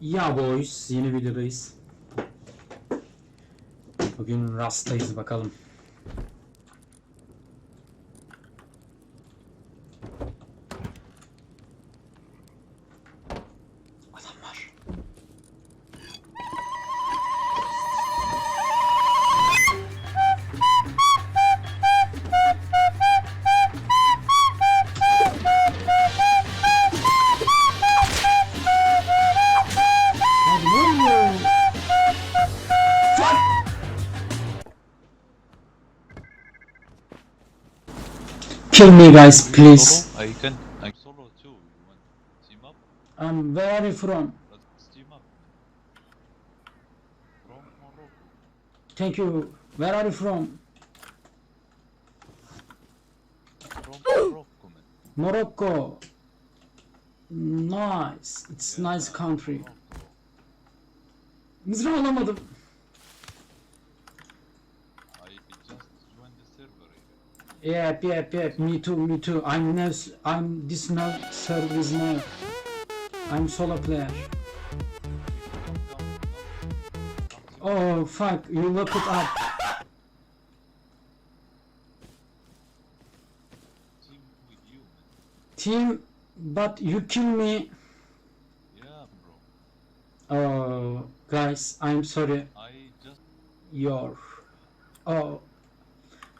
Ya boys yeni videodayız. Bugün Rast'tayız bakalım. Kill me guys please. I can. I solo too. You want team up? Um, where are you from? Let's team up. From Morocco. Thank you. Where are you from? From Morocco, man. Morocco. Nice. It's Yeah, nice country. Mızrağı alamadım. Yep, yep, yep. Me too, me too. I'm now, I'm this now server is now. I'm solo player. Oh fuck, you look it up. Team, but you kill me. Yeah, bro. Oh, guys, I'm sorry. I just. Your. Oh.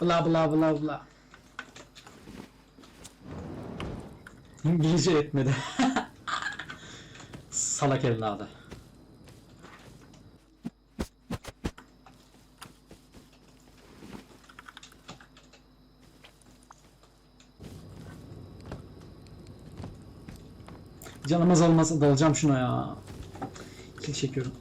Bla bla bla bla. İngilizce etmedi. Salak evladı. Canım azalmasa dalacağım şuna ya. Kill çekiyorum.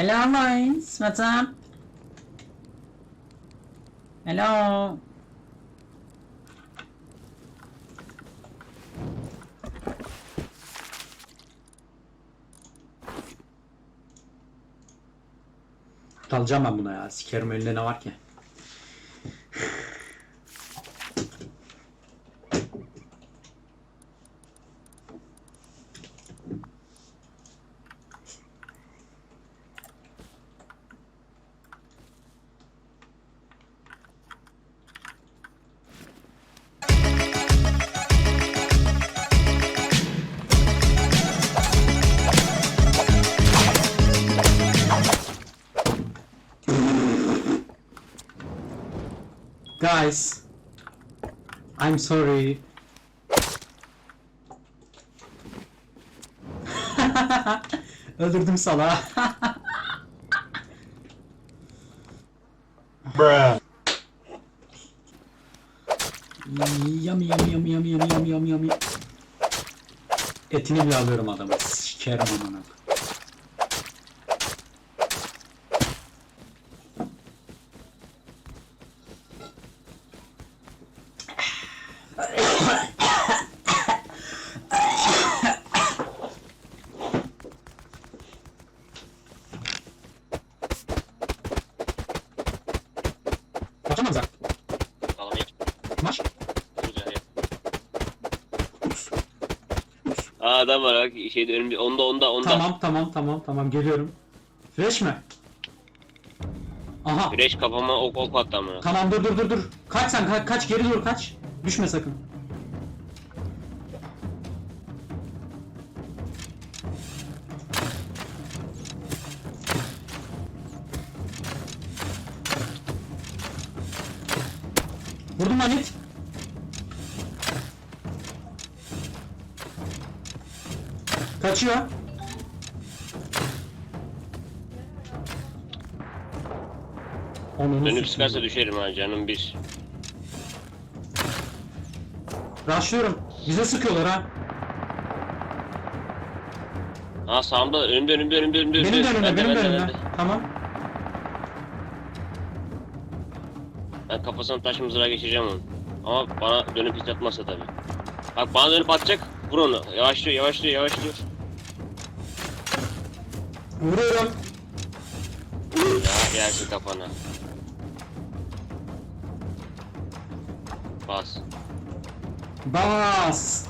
Hello, boys. What's up? Hello. Dalacağım ben buna ya. Sikerim önünde ne var ki? Guys, I'm sorry. Öldürdüm sala. Bruh. Yummy yummy yummy yummy yummy yummy yummy. Etini bile alıyorum adamı. Sikerim amına. Kaçamam zaten. Alamayız. Maç. Aa adam var bak şeyde önümde onda onda onda. Tamam tamam tamam tamam geliyorum. Fresh mi? Aha. Güneş kafama ok ok attı amına. Tamam dur dur dur dur. Kaç sen ka- kaç geri dur kaç. Düşme sakın. Vurdum lan it. Kaçıyor. Onu Dönüp sıkarsa düşerim ha canım bir. Rushlıyorum. Bize sıkıyorlar ha. Ha sağımda önümde önümde önümde önümde. Benim de önümde, benim de önümde. Tamam. Ben kafasına taş mızrağı geçireceğim onu. Ama bana dönüp hiç atmazsa tabii. Bak bana dönüp atacak. Vur onu. Yavaşlıyor yavaşlıyor yavaşlıyor. Vuruyorum. Ya gelsin kafana. Bas. Bas.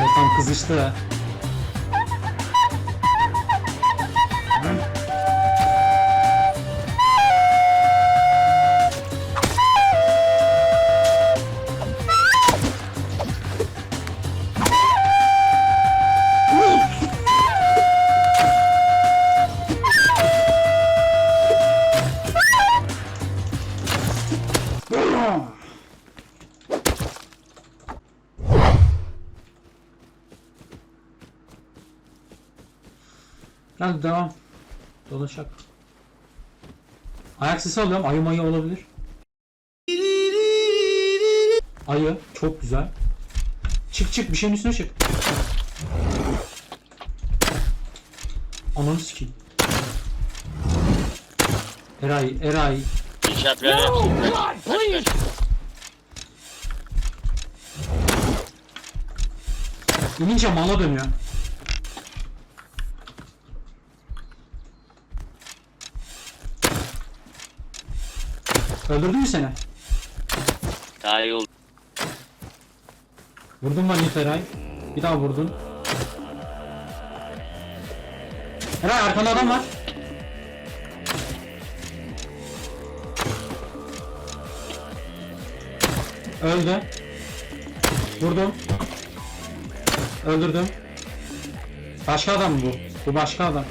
Ortam kızıştı. Hadi devam. Dolaşak. Ayak sesi alıyorum. Ayı mayı olabilir. Ayı. Çok güzel. Çık çık. Bir şeyin üstüne çık. Ananı sikeyim. Eray, Eray. İnşaat yapsın. Kaç, kaç, kaç. İnince mala dönüyor. Öldürdü mü seni? Daha iyi oldu. Vurdun mu Nif Eray? Bir daha vurdun. Eray arkanda adam var. Öldü. Vurdum. Öldürdüm. Başka adam bu. Bu başka adam.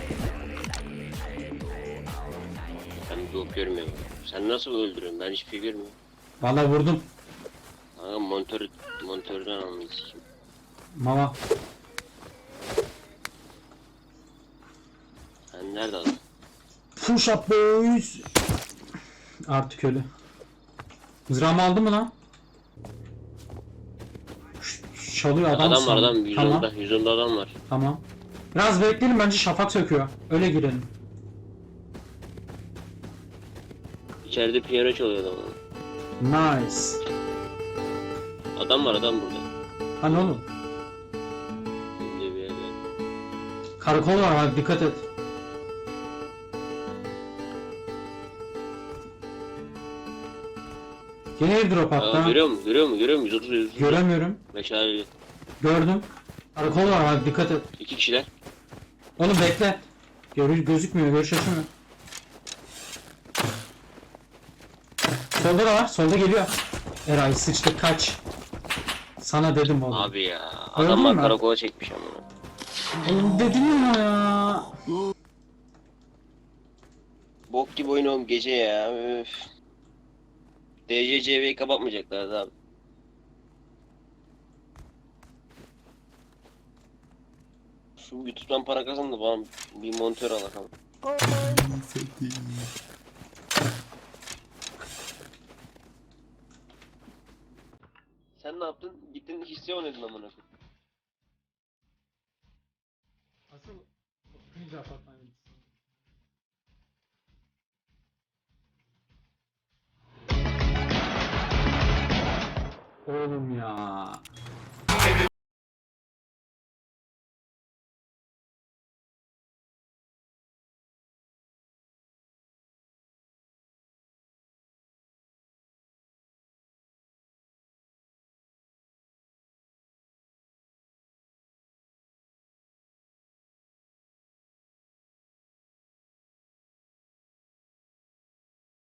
Bok görmüyorum. Sen nasıl öldürüyorsun? Ben hiçbir şey görmüyorum. Vallahi vurdum. Kanka monitör, monitörden almayız şimdi. Mama. Sen nerede adam? Push up boys. Artık ölü. Mızrağımı aldı mı lan? Ş- Çalıyor adam. Adam var sandım. adam. Yüzünde, Tamam. yüzünde adam var. Tamam. Biraz bekleyelim bence şafak söküyor. Öyle girelim. İçeride piyano çalıyor adam. Nice. Adam var adam burada. Hani oğlum? Şimdi bir yerde. Karakol var bak dikkat et. Yine airdrop Aa, hatta. görüyor musun? Görüyor musun? Görüyor musun? 130 130. Göremiyorum. Meşaleli. Gördüm. Karakol var bak dikkat et. İki kişiler. Oğlum bekle. Gör gözükmüyor, görüş açılmıyor. Solda da var, solda geliyor. Eray sıçtı kaç. Sana dedim oğlum. Abi ya. Öldün Adamlar mü? karakola çekmiş amına. Oğlum dedim ya ya. Bok gibi oyun oğlum gece ya. Öf. DCCV'yi kapatmayacaklar abi. Şu YouTube'dan para kazan da bana bir monitör al Sen ne yaptın? Gittin hisse oynadın amına koyayım. Asıl güzel apartman Oğlum ya.